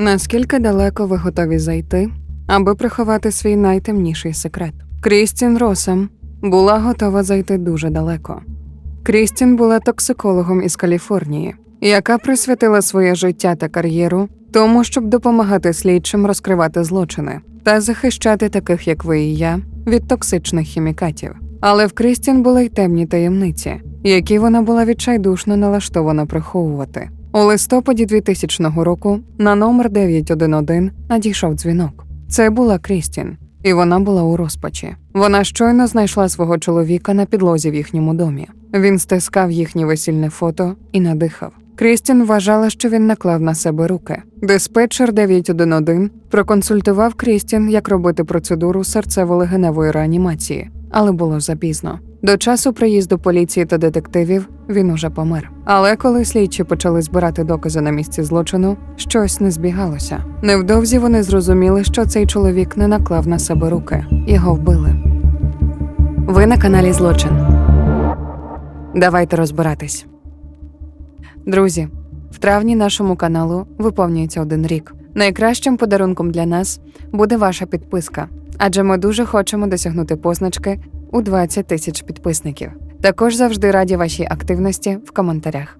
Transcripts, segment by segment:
Наскільки далеко ви готові зайти, аби приховати свій найтемніший секрет? Крістін Росом була готова зайти дуже далеко. Крістін була токсикологом із Каліфорнії, яка присвятила своє життя та кар'єру тому, щоб допомагати слідчим розкривати злочини та захищати таких, як ви і я, від токсичних хімікатів. Але в Крістін були й темні таємниці, які вона була відчайдушно налаштована приховувати. У листопаді 2000 року на номер 911 надійшов дзвінок. Це була Крістін, і вона була у розпачі. Вона щойно знайшла свого чоловіка на підлозі в їхньому домі. Він стискав їхнє весільне фото і надихав. Крістін вважала, що він наклав на себе руки. Диспетчер 911 проконсультував Крістін, як робити процедуру серцево-легеневої реанімації, але було запізно. До часу приїзду поліції та детективів він уже помер. Але коли слідчі почали збирати докази на місці злочину, щось не збігалося. Невдовзі вони зрозуміли, що цей чоловік не наклав на себе руки, його вбили. Ви на каналі Злочин. Давайте розбиратись. Друзі, в травні нашому каналу виповнюється один рік. Найкращим подарунком для нас буде ваша підписка, адже ми дуже хочемо досягнути позначки у 20 тисяч підписників. Також завжди раді вашій активності в коментарях.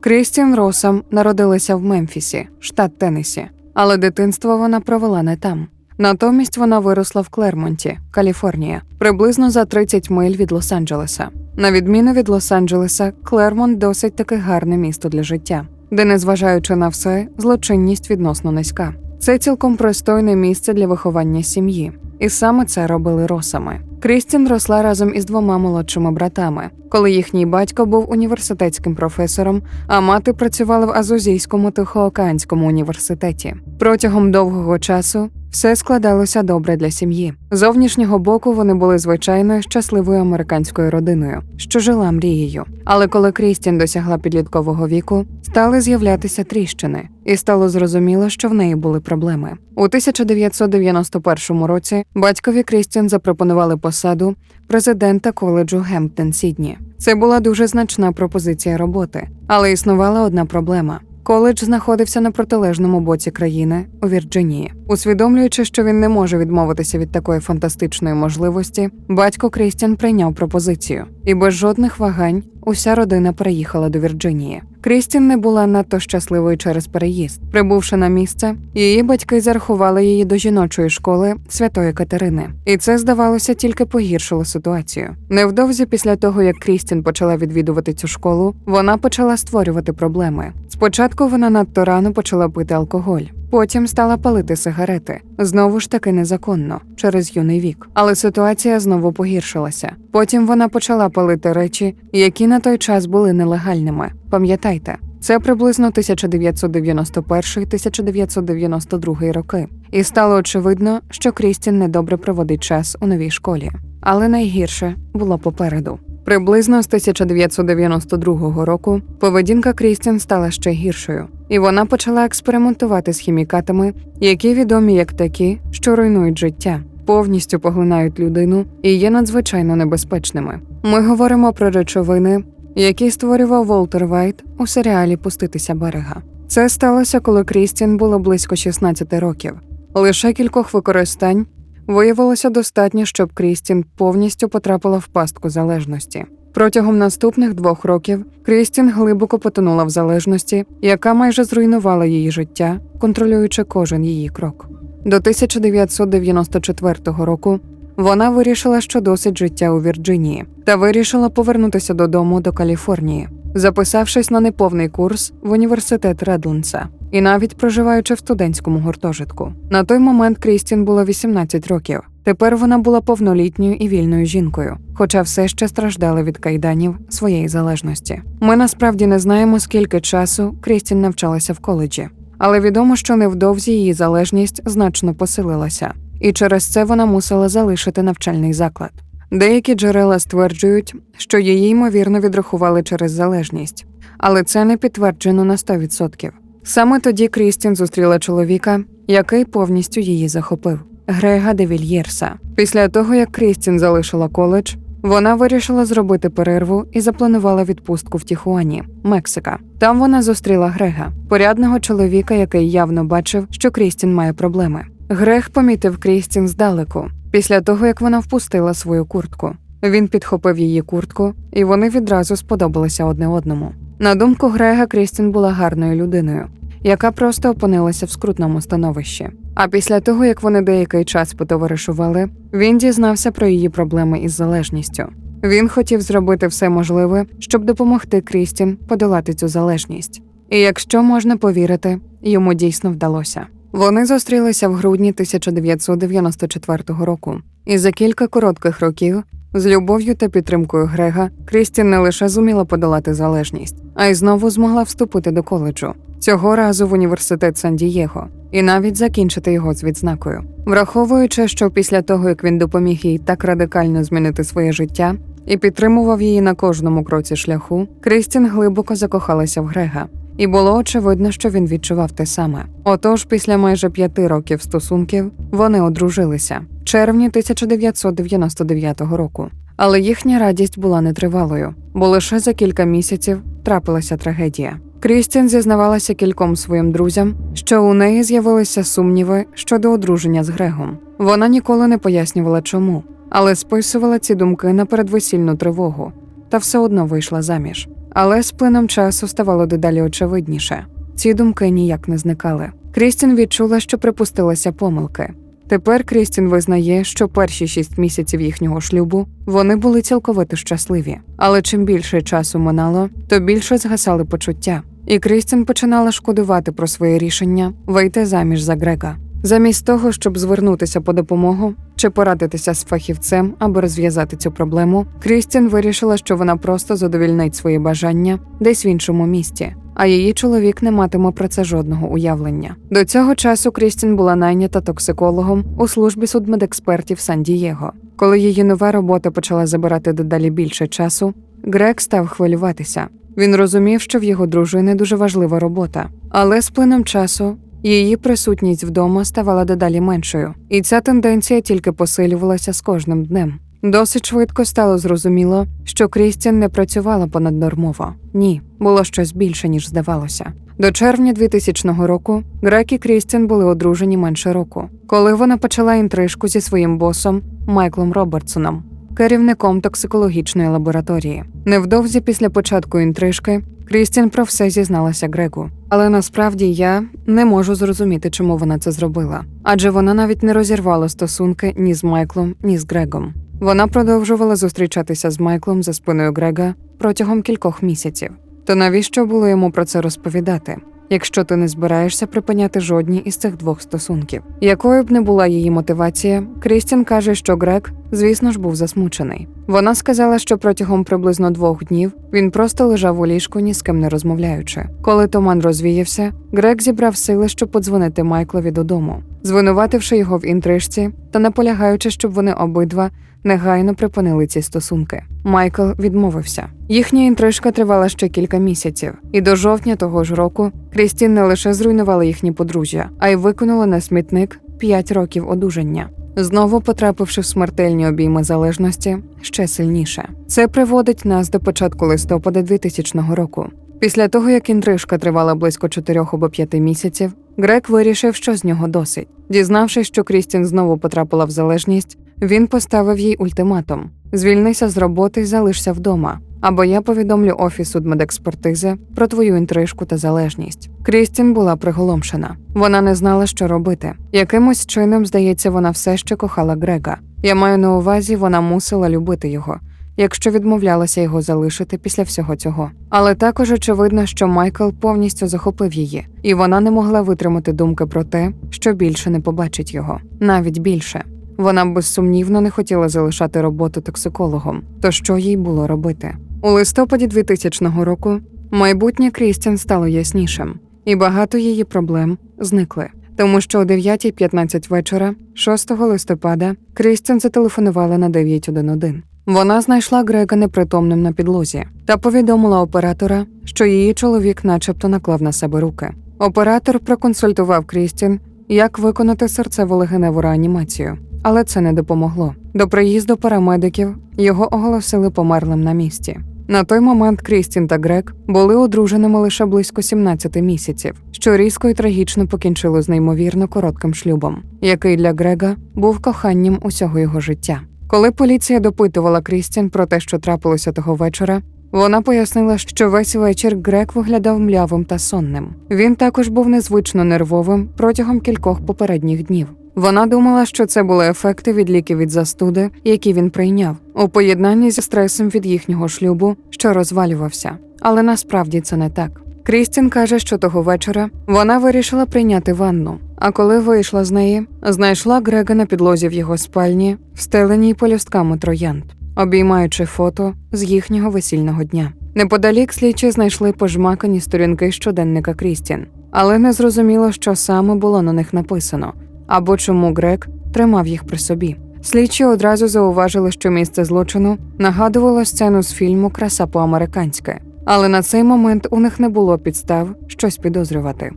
Крістін Росом народилася в Мемфісі, штат Теннессі, але дитинство вона провела не там. Натомість вона виросла в Клермонті, Каліфорнія, приблизно за 30 миль від Лос-Анджелеса. На відміну від Лос-Анджелеса, Клермонт досить таки гарне місто для життя, де, незважаючи на все, злочинність відносно низька. Це цілком пристойне місце для виховання сім'ї, і саме це робили росами. Крістін росла разом із двома молодшими братами, коли їхній батько був університетським професором, а мати працювала в Азузійському Тихоокеанському університеті. Протягом довгого часу все складалося добре для сім'ї. Зовнішнього боку вони були звичайною щасливою американською родиною, що жила мрією. Але коли Крістін досягла підліткового віку, стали з'являтися тріщини, і стало зрозуміло, що в неї були проблеми. У 1991 році батькові Крістін запропонували посаду президента коледжу Гемптон Сідні. Це була дуже значна пропозиція роботи, але існувала одна проблема. Коледж знаходився на протилежному боці країни у Вірджинії. Усвідомлюючи, що він не може відмовитися від такої фантастичної можливості, батько Крістіан прийняв пропозицію, і без жодних вагань уся родина переїхала до Вірджинії. Крістін не була надто щасливою через переїзд. Прибувши на місце, її батьки зарахували її до жіночої школи Святої Катерини, і це здавалося тільки погіршило ситуацію. Невдовзі після того, як Крістін почала відвідувати цю школу, вона почала створювати проблеми. Спочатку вона надто рано почала пити алкоголь. Потім стала палити сигарети знову ж таки незаконно через юний вік. Але ситуація знову погіршилася. Потім вона почала палити речі, які на той час були нелегальними. Пам'ятайте, це приблизно 1991-1992 роки, і стало очевидно, що Крістін недобре проводить час у новій школі. Але найгірше було попереду. Приблизно з 1992 року поведінка Крістін стала ще гіршою, і вона почала експериментувати з хімікатами, які відомі як такі, що руйнують життя, повністю поглинають людину і є надзвичайно небезпечними. Ми говоримо про речовини, які створював Волтер Вайт у серіалі Пуститися берега. Це сталося, коли Крістін було близько 16 років. Лише кількох використань виявилося достатньо, щоб Крістін повністю потрапила в пастку залежності. Протягом наступних двох років Крістін глибоко потонула в залежності, яка майже зруйнувала її життя, контролюючи кожен її крок. До 1994 року вона вирішила, що досить життя у Вірджинії, та вирішила повернутися додому до Каліфорнії, записавшись на неповний курс в університет Редлендса і навіть проживаючи в студентському гуртожитку. На той момент Крістін було 18 років. Тепер вона була повнолітньою і вільною жінкою, хоча все ще страждала від кайданів своєї залежності. Ми насправді не знаємо, скільки часу Крістін навчалася в коледжі, але відомо, що невдовзі її залежність значно посилилася, і через це вона мусила залишити навчальний заклад. Деякі джерела стверджують, що її ймовірно відрахували через залежність, але це не підтверджено на 100%. Саме тоді Крістін зустріла чоловіка, який повністю її захопив. Грега де Вільєрса. Після того, як Крістін залишила коледж, Вона вирішила зробити перерву і запланувала відпустку в Тіхуані, Мексика. Там вона зустріла Грега, порядного чоловіка, який явно бачив, що Крістін має проблеми. Грег помітив Крістін здалеку, після того як вона впустила свою куртку. Він підхопив її куртку, і вони відразу сподобалися одне одному. На думку Грега, Крістін була гарною людиною, яка просто опинилася в скрутному становищі. А після того, як вони деякий час потоваришували, він дізнався про її проблеми із залежністю. Він хотів зробити все можливе, щоб допомогти Крістін подолати цю залежність. І якщо можна повірити, йому дійсно вдалося. Вони зустрілися в грудні 1994 року, і за кілька коротких років з любов'ю та підтримкою Грега Крістін не лише зуміла подолати залежність, а й знову змогла вступити до коледжу, цього разу в університет Сан-Дієго, і навіть закінчити його з відзнакою. Враховуючи, що після того як він допоміг їй так радикально змінити своє життя і підтримував її на кожному кроці шляху, Крістін глибоко закохалася в Грега. І було очевидно, що він відчував те саме. Отож, після майже п'яти років стосунків вони одружилися в червні 1999 року. Але їхня радість була нетривалою, бо лише за кілька місяців трапилася трагедія. Крістін зізнавалася кільком своїм друзям, що у неї з'явилися сумніви щодо одруження з Грегом. Вона ніколи не пояснювала чому, але списувала ці думки на передвесільну тривогу та все одно вийшла заміж. Але з плином часу ставало дедалі очевидніше. Ці думки ніяк не зникали. Крістін відчула, що припустилася помилки. Тепер Крістін визнає, що перші шість місяців їхнього шлюбу вони були цілковито щасливі. Але чим більше часу минало, то більше згасали почуття. І Крістін починала шкодувати про своє рішення вийти заміж за Грега. Замість того, щоб звернутися по допомогу чи порадитися з фахівцем, аби розв'язати цю проблему, Крістін вирішила, що вона просто задовільнить свої бажання десь в іншому місті, а її чоловік не матиме про це жодного уявлення. До цього часу Крістін була найнята токсикологом у службі судмедекспертів Сан-Дієго. Коли її нова робота почала забирати дедалі більше часу, Грег став хвилюватися. Він розумів, що в його дружини дуже важлива робота, але з плином часу Її присутність вдома ставала дедалі меншою, і ця тенденція тільки посилювалася з кожним днем. Досить швидко стало зрозуміло, що Крістін не працювала понаднормово. Ні, було щось більше, ніж здавалося. До червня 2000 року Грек і Крістін були одружені менше року, коли вона почала інтрижку зі своїм босом Майклом Робертсоном, керівником токсикологічної лабораторії. Невдовзі після початку інтрижки Крістін про все зізналася Грегу. Але насправді я не можу зрозуміти, чому вона це зробила, адже вона навіть не розірвала стосунки ні з Майклом, ні з Грегом. Вона продовжувала зустрічатися з Майклом за спиною Грега протягом кількох місяців. То навіщо було йому про це розповідати? Якщо ти не збираєшся припиняти жодні із цих двох стосунків, якою б не була її мотивація, Крістін каже, що Грег, звісно ж, був засмучений. Вона сказала, що протягом приблизно двох днів він просто лежав у ліжку, ні з ким не розмовляючи. Коли туман розвіявся, Грег зібрав сили, щоб подзвонити Майклові додому, звинувативши його в інтрижці та наполягаючи, щоб вони обидва негайно припинили ці стосунки. Майкл відмовився. Їхня інтрижка тривала ще кілька місяців, і до жовтня того ж року Крістін не лише зруйнувала їхні подружжя, а й викинула на смітник п'ять років одужання. Знову потрапивши в смертельні обійми залежності ще сильніше. Це приводить нас до початку листопада 2000 року. Після того, як інтрижка тривала близько чотирьох або п'яти місяців, Грек вирішив, що з нього досить. Дізнавшись, що Крістін знову потрапила в залежність, він поставив їй ультиматум: звільнися з роботи і залишся вдома. Або я повідомлю офіс судмедекспертизи про твою інтрижку та залежність. Крістін була приголомшена. Вона не знала, що робити. Якимось чином, здається, вона все ще кохала Грега. Я маю на увазі, вона мусила любити його, якщо відмовлялася його залишити після всього цього. Але також очевидно, що Майкл повністю захопив її, і вона не могла витримати думки про те, що більше не побачить його, навіть більше. Вона безсумнівно не хотіла залишати роботу токсикологом. То що їй було робити? У листопаді 2000 року майбутнє Крістін стало яснішим, і багато її проблем зникли. Тому що о 9.15 вечора, 6 листопада, Крістін зателефонувала на 911. Вона знайшла Грега непритомним на підлозі та повідомила оператора, що її чоловік, начебто, наклав на себе руки. Оператор проконсультував Крістін, як виконати серцево-легеневу реанімацію. Але це не допомогло. До приїзду парамедиків його оголосили померлим на місці. На той момент Крістін та Грек були одруженими лише близько 17 місяців, що різко і трагічно покінчило з неймовірно коротким шлюбом, який для Грега був коханням усього його життя. Коли поліція допитувала Крістін про те, що трапилося того вечора, вона пояснила, що весь вечір Грек виглядав млявим та сонним. Він також був незвично нервовим протягом кількох попередніх днів. Вона думала, що це були ефекти від ліків від застуди, які він прийняв, у поєднанні зі стресом від їхнього шлюбу, що розвалювався. Але насправді це не так. Крістін каже, що того вечора вона вирішила прийняти ванну. А коли вийшла з неї, знайшла Грега на підлозі в його спальні, встеленій полюстками троянд, обіймаючи фото з їхнього весільного дня. Неподалік слідчі знайшли пожмакані сторінки щоденника Крістін, але не зрозуміло, що саме було на них написано, або чому Грег тримав їх при собі. Слідчі одразу зауважили, що місце злочину нагадувало сцену з фільму Краса по-американськи, але на цей момент у них не було підстав щось підозрювати.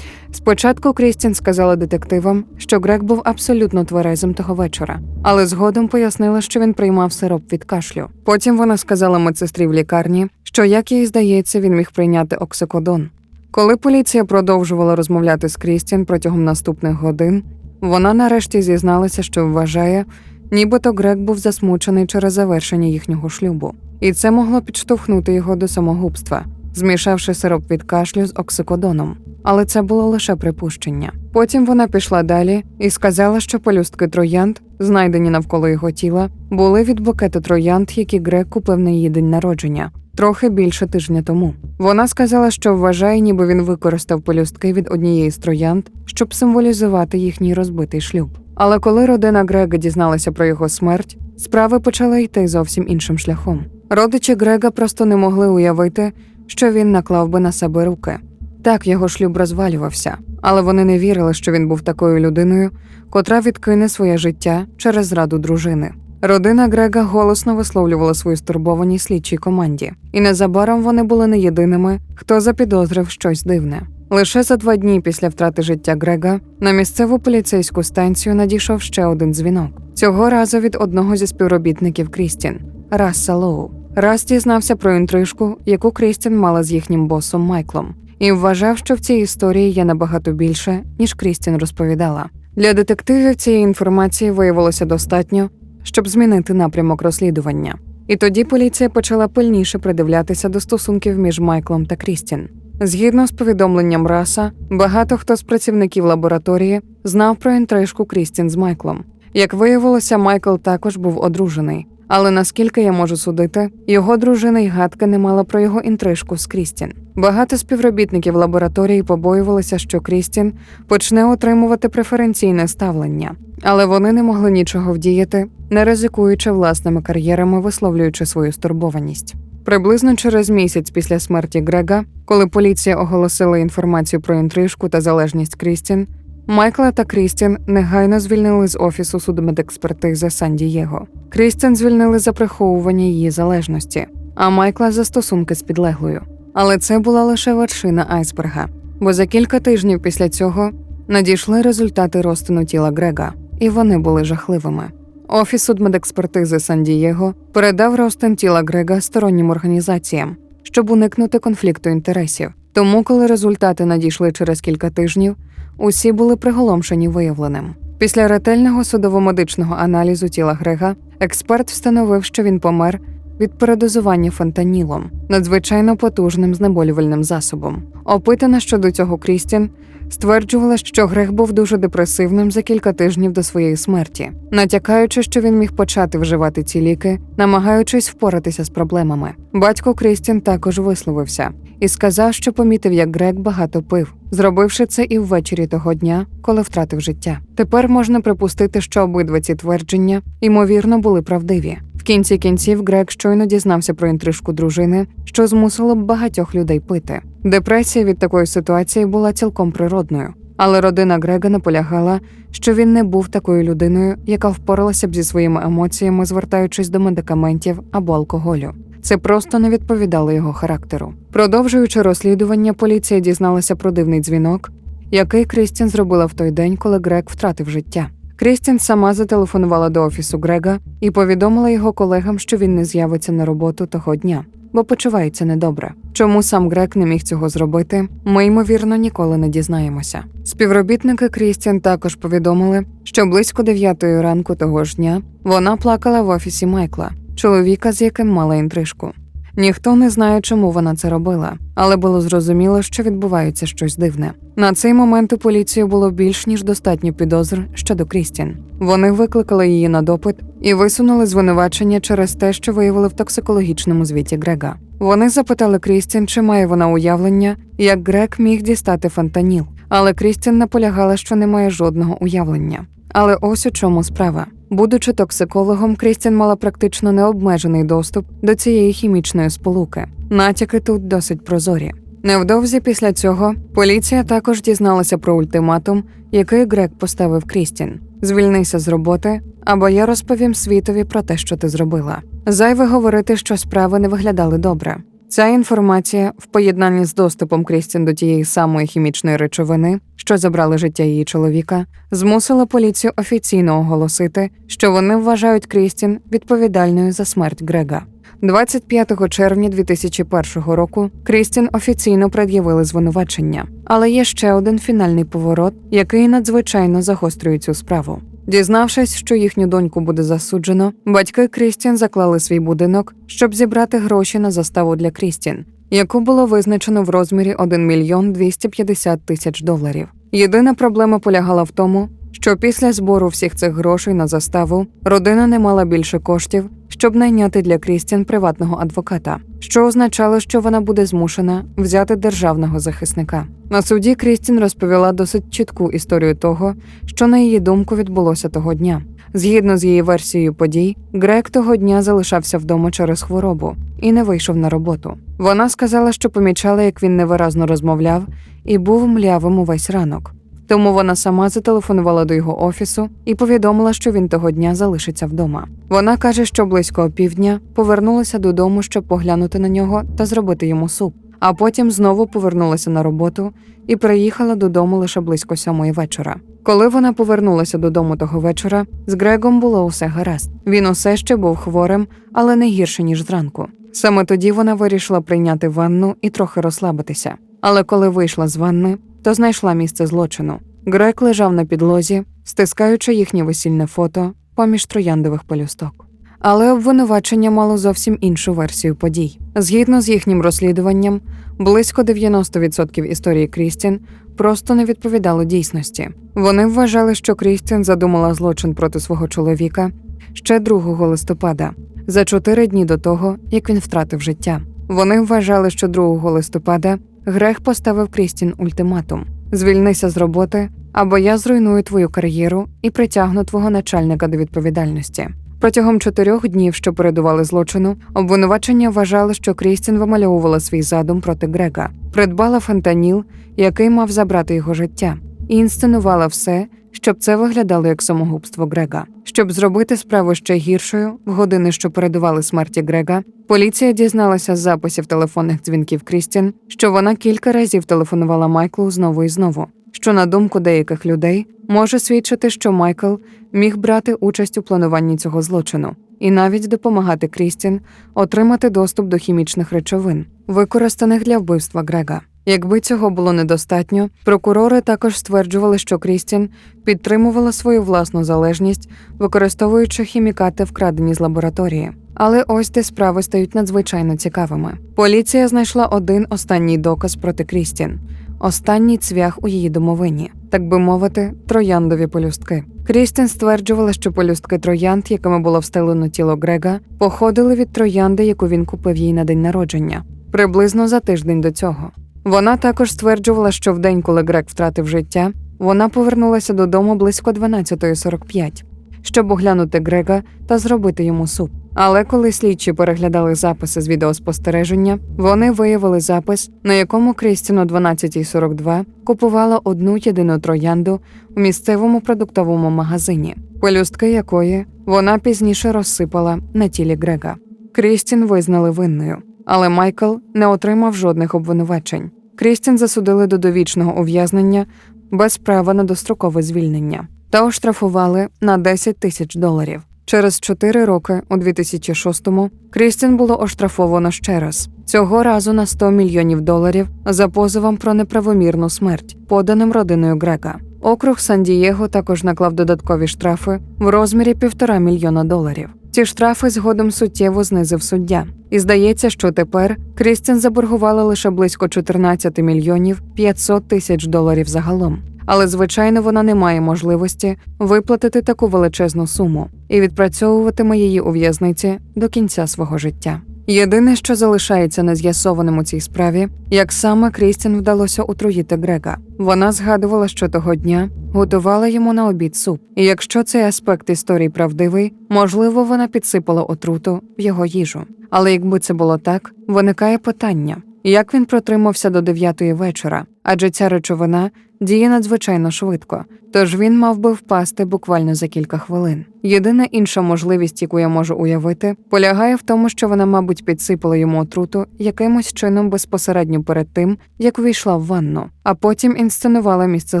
Спочатку Крістін сказала детективам, що Грег був абсолютно тверезим того вечора, але згодом пояснила, що він приймав сироп від кашлю. Потім вона сказала медсестрі в лікарні, що, як їй здається, він міг прийняти оксикодон. Коли поліція продовжувала розмовляти з Крістін протягом наступних годин, вона нарешті зізналася, що вважає, нібито Грег був засмучений через завершення їхнього шлюбу, і це могло підштовхнути його до самогубства, змішавши сироп від кашлю з оксикодоном. Але це було лише припущення. Потім вона пішла далі і сказала, що пелюстки троянд, знайдені навколо його тіла, були від букету троянд, які Грег купив на її день народження, трохи більше тижня тому. Вона сказала, що вважає, ніби він використав пелюстки від однієї з троянд, щоб символізувати їхній розбитий шлюб. Але коли родина Грега дізналася про його смерть, справи почали йти зовсім іншим шляхом. Родичі Грега просто не могли уявити, що він наклав би на себе руки. Так, його шлюб розвалювався, але вони не вірили, що він був такою людиною, котра відкине своє життя через зраду дружини. Родина Грега голосно висловлювала свою стурбованість слідчій команді, і незабаром вони були не єдиними, хто запідозрив щось дивне. Лише за два дні після втрати життя Грега на місцеву поліцейську станцію надійшов ще один дзвінок. Цього разу від одного зі співробітників Крістін Расса Лоу. Рас дізнався про інтрижку, яку Крістін мала з їхнім босом Майклом, і вважав, що в цій історії є набагато більше, ніж Крістін розповідала. Для детективів цієї інформації виявилося достатньо, щоб змінити напрямок розслідування. І тоді поліція почала пильніше придивлятися до стосунків між Майклом та Крістін. Згідно з повідомленням Раса, багато хто з працівників лабораторії знав про інтрижку Крістін з Майклом. Як виявилося, Майкл також був одружений. Але наскільки я можу судити, його дружина й гадки не мала про його інтрижку з Крістін. Багато співробітників лабораторії побоювалися, що Крістін почне отримувати преференційне ставлення, але вони не могли нічого вдіяти, не ризикуючи власними кар'єрами, висловлюючи свою стурбованість. Приблизно через місяць після смерті Грега, коли поліція оголосила інформацію про інтрижку та залежність Крістін, Майкла та Крістін негайно звільнили з офісу судмедекспертизи Сан-Дієго. Крістін звільнили за приховування її залежності, а Майкла за стосунки з підлеглою. Але це була лише вершина айсберга, бо за кілька тижнів після цього надійшли результати розтину тіла Грега, і вони були жахливими. Офіс судмедекспертизи Сан-Дієго передав розтин тіла Грега стороннім організаціям, щоб уникнути конфлікту інтересів. Тому, коли результати надійшли через кілька тижнів, усі були приголомшені виявленим. Після ретельного судово-медичного аналізу тіла Грега експерт встановив, що він помер від передозування фентанілом, надзвичайно потужним знеболювальним засобом. Опитана щодо цього Крістін стверджувала, що Грег був дуже депресивним за кілька тижнів до своєї смерті, натякаючи, що він міг почати вживати ці ліки, намагаючись впоратися з проблемами. Батько Крістін також висловився і сказав, що помітив, як Грег багато пив, зробивши це і ввечері того дня, коли втратив життя. Тепер можна припустити, що обидва ці твердження ймовірно були правдиві. Кінці кінців Грег щойно дізнався про інтрижку дружини, що змусило б багатьох людей пити. Депресія від такої ситуації була цілком природною. Але родина Грега наполягала, що він не був такою людиною, яка впоралася б зі своїми емоціями, звертаючись до медикаментів або алкоголю. Це просто не відповідало його характеру. Продовжуючи розслідування, поліція дізналася про дивний дзвінок, який Крістін зробила в той день, коли Грег втратив життя. Крістін сама зателефонувала до офісу Грега і повідомила його колегам, що він не з'явиться на роботу того дня, бо почувається недобре. Чому сам Грег не міг цього зробити, ми ймовірно ніколи не дізнаємося. Співробітники Крістін також повідомили, що близько 9 ранку того ж дня вона плакала в офісі Майкла, чоловіка, з яким мала інтрижку. Ніхто не знає, чому вона це робила, але було зрозуміло, що відбувається щось дивне. На цей момент у поліцію було більш ніж достатньо підозр щодо Крістін. Вони викликали її на допит і висунули звинувачення через те, що виявили в токсикологічному звіті Грега. Вони запитали Крістін, чи має вона уявлення, як Грег міг дістати фентаніл, але Крістін наполягала, що не має жодного уявлення. Але ось у чому справа. Будучи токсикологом, Крістін мала практично необмежений доступ до цієї хімічної сполуки. Натяки тут досить прозорі. Невдовзі після цього поліція також дізналася про ультиматум, який Грег поставив Крістін: звільнися з роботи, або я розповім світові про те, що ти зробила. Зайве говорити, що справи не виглядали добре. Ця інформація, в поєднанні з доступом Крістін до тієї самої хімічної речовини, що забрали життя її чоловіка, змусила поліцію офіційно оголосити, що вони вважають Крістін відповідальною за смерть Грега. 25 червня 2001 року Крістін офіційно пред'явили звинувачення, але є ще один фінальний поворот, який надзвичайно загострює цю справу. Дізнавшись, що їхню доньку буде засуджено, батьки Крістін заклали свій будинок, щоб зібрати гроші на заставу для Крістін, яку було визначено в розмірі 1 мільйон 250 тисяч доларів. Єдина проблема полягала в тому, що після збору всіх цих грошей на заставу родина не мала більше коштів, щоб найняти для Крістін приватного адвоката, що означало, що вона буде змушена взяти державного захисника. На суді Крістін розповіла досить чітку історію того, що на її думку відбулося того дня. Згідно з її версією подій, Грег того дня залишався вдома через хворобу і не вийшов на роботу. Вона сказала, що помічала, як він невиразно розмовляв і був млявим увесь ранок. Тому вона сама зателефонувала до його офісу і повідомила, що він того дня залишиться вдома. Вона каже, що близько опівдня повернулася додому, щоб поглянути на нього та зробити йому суп. А потім знову повернулася на роботу і приїхала додому лише близько сьомої вечора. Коли вона повернулася додому того вечора, з Грегом було усе гаразд. Він усе ще був хворим, але не гірше ніж зранку. Саме тоді вона вирішила прийняти ванну і трохи розслабитися. Але коли вийшла з ванни, то знайшла місце злочину. Грег лежав на підлозі, стискаючи їхнє весільне фото поміж трояндових пелюсток. Але обвинувачення мало зовсім іншу версію подій. Згідно з їхнім розслідуванням, близько 90% історії Крістін просто не відповідало дійсності. Вони вважали, що Крістін задумала злочин проти свого чоловіка ще 2 листопада, за чотири дні до того, як він втратив життя. Вони вважали, що 2 листопада Грег поставив Крістін ультиматум: звільнися з роботи, або я зруйную твою кар'єру і притягну твого начальника до відповідальності. Протягом чотирьох днів, що передували злочину, обвинувачення вважали, що Крістін вимальовувала свій задум проти Грега, придбала фентаніл, який мав забрати його життя, і інсценувала все, щоб це виглядало як самогубство Грега. Щоб зробити справу ще гіршою, в години, що передували смерті Грега, поліція дізналася з записів телефонних дзвінків Крістін, що вона кілька разів телефонувала Майклу знову і знову. Що, на думку деяких людей, може свідчити, що Майкл міг брати участь у плануванні цього злочину і навіть допомагати Крістін отримати доступ до хімічних речовин, використаних для вбивства Грега. Якби цього було недостатньо, прокурори також стверджували, що Крістін підтримувала свою власну залежність, використовуючи хімікати, вкрадені з лабораторії. Але ось де справи стають надзвичайно цікавими. Поліція знайшла один останній доказ проти Крістін останній цвях у її домовині, так би мовити, трояндові полюстки. Крістін стверджувала, що полюстки троянд, якими було встелено тіло Грега, походили від троянди, яку він купив їй на день народження, приблизно за тиждень до цього. Вона також стверджувала, що в день, коли Грег втратив життя, вона повернулася додому близько 12.45, щоб оглянути Грега та зробити йому суп. Але коли слідчі переглядали записи з відеоспостереження, вони виявили запис, на якому Крістін о 12.42 купувала одну єдину троянду у місцевому продуктовому магазині, пелюстки якої вона пізніше розсипала на тілі Грега. Крістін визнали винною, але Майкл не отримав жодних обвинувачень. Крістін засудили до довічного ув'язнення без права на дострокове звільнення. та оштрафували на 10 тисяч доларів. Через 4 роки, у 2006-му, Крістін було оштрафовано ще раз цього разу на 100 мільйонів доларів за позовом про неправомірну смерть, поданим родиною Грека. Округ Сан-Дієго також наклав додаткові штрафи в розмірі півтора мільйона доларів. Ці штрафи згодом суттєво знизив суддя. І здається, що тепер Крістін заборгувала лише близько 14 мільйонів 500 тисяч доларів загалом. Але звичайно вона не має можливості виплатити таку величезну суму і відпрацьовуватиме її у в'язниці до кінця свого життя. Єдине, що залишається нез'ясованим у цій справі, як саме Крістін вдалося отруїти Грега. Вона згадувала, що того дня готувала йому на обід суп. І якщо цей аспект історії правдивий, можливо, вона підсипала отруту в його їжу. Але якби це було так, виникає питання: як він протримався до дев'ятої вечора? Адже ця речовина діє надзвичайно швидко, тож він мав би впасти буквально за кілька хвилин. Єдина інша можливість, яку я можу уявити, полягає в тому, що вона, мабуть, підсипала йому отруту якимось чином безпосередньо перед тим, як увійшла в ванну, а потім інсценувала місце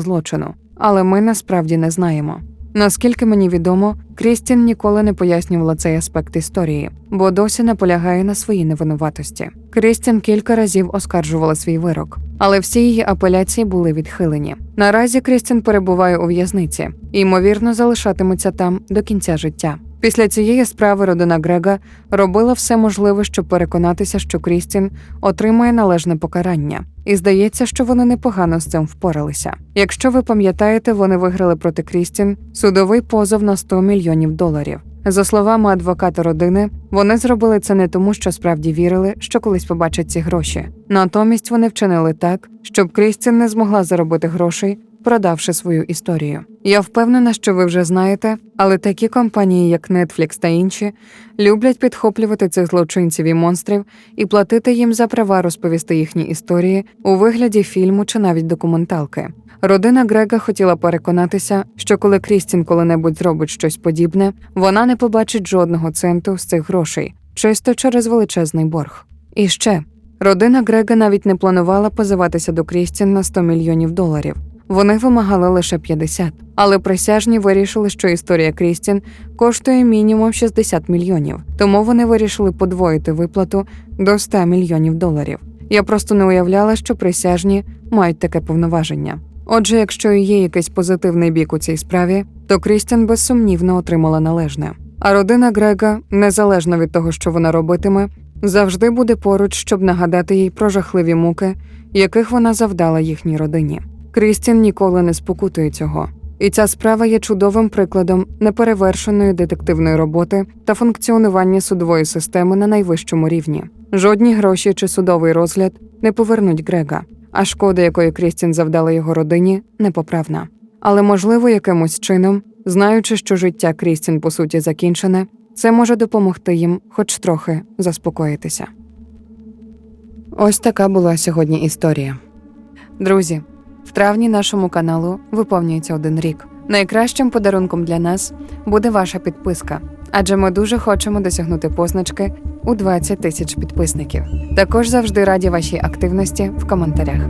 злочину. Але ми насправді не знаємо. Наскільки мені відомо, Крістін ніколи не пояснювала цей аспект історії, бо досі наполягає на своїй невинуватості. Крістін кілька разів оскаржувала свій вирок, але всі її апеляції були відхилені. Наразі Крістін перебуває у в'язниці і ймовірно залишатиметься там до кінця життя. Після цієї справи родина Грега робила все можливе, щоб переконатися, що Крістін отримає належне покарання, і здається, що вони непогано з цим впоралися. Якщо ви пам'ятаєте, вони виграли проти Крістін судовий позов на 100 мільйонів доларів. За словами адвоката родини, вони зробили це не тому, що справді вірили, що колись побачать ці гроші. Натомість вони вчинили так, щоб Крістін не змогла заробити грошей, продавши свою історію. Я впевнена, що ви вже знаєте, але такі компанії, як Netflix та інші, люблять підхоплювати цих злочинців і монстрів і платити їм за права розповісти їхні історії у вигляді фільму чи навіть документалки. Родина Грега хотіла переконатися, що коли Крістін коли-небудь зробить щось подібне, вона не побачить жодного центу з цих грошей, чисто через величезний борг. І ще родина Грега навіть не планувала позиватися до Крістін на 100 мільйонів доларів. Вони вимагали лише 50, але присяжні вирішили, що історія Крістін коштує мінімум 60 мільйонів, тому вони вирішили подвоїти виплату до 100 мільйонів доларів. Я просто не уявляла, що присяжні мають таке повноваження. Отже, якщо і є якийсь позитивний бік у цій справі, то Крістін безсумнівно отримала належне. А родина Грега, незалежно від того, що вона робитиме, завжди буде поруч, щоб нагадати їй про жахливі муки, яких вона завдала їхній родині. Крістін ніколи не спокутує цього. І ця справа є чудовим прикладом неперевершеної детективної роботи та функціонування судової системи на найвищому рівні. Жодні гроші чи судовий розгляд не повернуть Грега, а шкода, якої Крістін завдала його родині, непоправна. Але, можливо, якимось чином, знаючи, що життя Крістін по суті закінчене, це може допомогти їм хоч трохи заспокоїтися. Ось така була сьогодні історія. Друзі, в травні нашому каналу виповнюється один рік. Найкращим подарунком для нас буде ваша підписка, адже ми дуже хочемо досягнути позначки у 20 тисяч підписників. Також завжди раді вашій активності в коментарях.